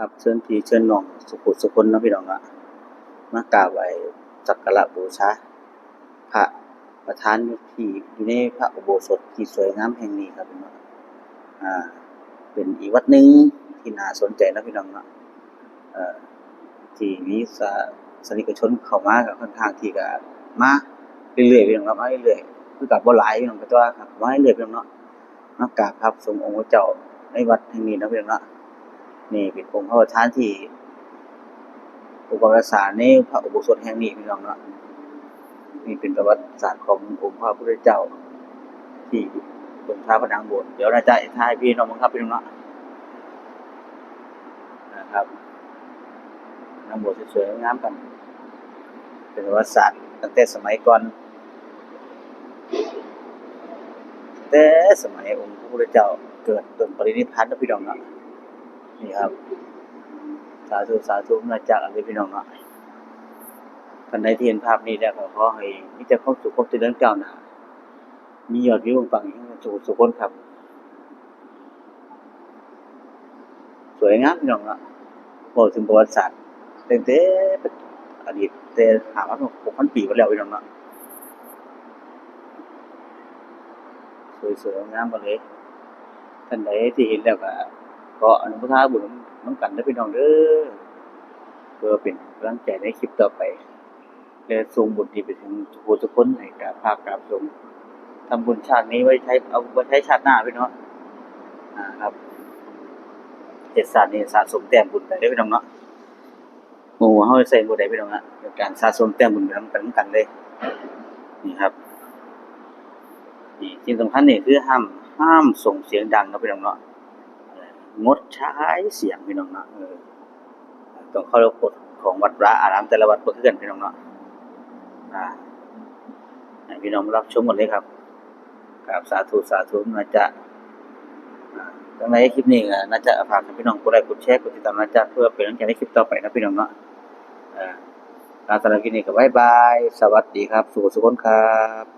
ครับเชิญพี่เชิญน้องสุขุสุคนนะพี่น้องเนาะมากราบไหว้สักการะบูชาพระประธานที่อยู่ในพระอุโบสถที่สวยงามแห่งนี้ครับพี่น้องอ่า เป็นอีกวัดหนึ่งที่น่าสนใจนะพี่น้องเนาะเอ่อที่มีสาสนิกชนเข้ามาก็ค่อนข้างที่จะมาเรื่อยๆพี่น้องครับมาเรื่อยๆคือกับบ่หลายพี่น้องก็ตัวครับมาเรื่อยๆพี่น้องเนาะมากราบครับทรงองค์พระเจ้าในวัดแห่งนี้นะพี่น้องเนาะ นี่เป็นองค์พระประธานที่อุปกษาในพระอุโบสถแห่งนี้พี่น้องเนาะนี่เป็นประวัติศาสตร์ขององค์พระพุทธเจ้า ที่บนท้าผนังโบสถ์เดี๋ยวเราจะทายพี่น้องมังครับพี่น้องเนาะนะครับนางโบสถ์สวยๆงามกัน เป็นประวัติศาสตร์ตั้งแต่สมัยก่อนแต่สมัยองค์พระพุทธเจ้าเกิดจนปรินิพพานนะพี่น้องเนาะ นี่ครับ สาธุสาธุมาจากอันนี้พี่น้องเนาะท่านใดที่เห็นภาพนี้แล้วก็ขอให้มีแต่ความสุขความเจริญก้าวหน้ามียอดวิวปังๆให้สุขสุขคนครับ สวยงามพี่น้องเนาะบอกถึงประวัติศาสตร์เตั้งแต่อดีตแต่หาว่าหกพันปีมาแล้วพี่น้องเนาะสวยๆงามกันเลยท่านใดที่เห็นแล้วก็ ก็อนุโมทนาบุญน้ำกันได้พี่น้องเด้อเพื่อเป็นกำลังใจในคลิปต่อไปและส่งบุญดีไปถึงทุกคนทุกคนให้กับภาคกราบส่งทำบุญชาตินี้ไว้ใช้เอาไว้ใช้ชาติหน้าพี่น้องอ่าครับเจ็ดศาสตร์นี้สะสมแต้มบุญไปได้พี่น้องเนาะโอ้โหเฮาใส่บ่ได้พี่น้องอะการสะสมแต้มบุญไปนำกันกันเลยนี่ครับนี่ที่สำคัญนี่คือห้ามห้ามส่งเสียงดังครับพี่น้องเนาะ งดใช้เสียงพี่น้องเนาะต้องเข้ารพกฎของวัดพระอารามแต่ละวัดบ่คือนพี่น้องเนาะพี่น้องรับชมหมดเลยครับกราบสาธุสาธุนะจ๊ะอ่าจังไดคลิปนี้ก็น่าจะฝากพี่น้องกดไลค์กดแชร์กดติดตามนะจ๊ะเพื่อเป็นกำลังใจในคลิปต่อไปนะพี่น้องเนาะการสำหรับคลิปนี้ก็บ๊ายบาย สวัสดีครับ สุขสุขคนครับ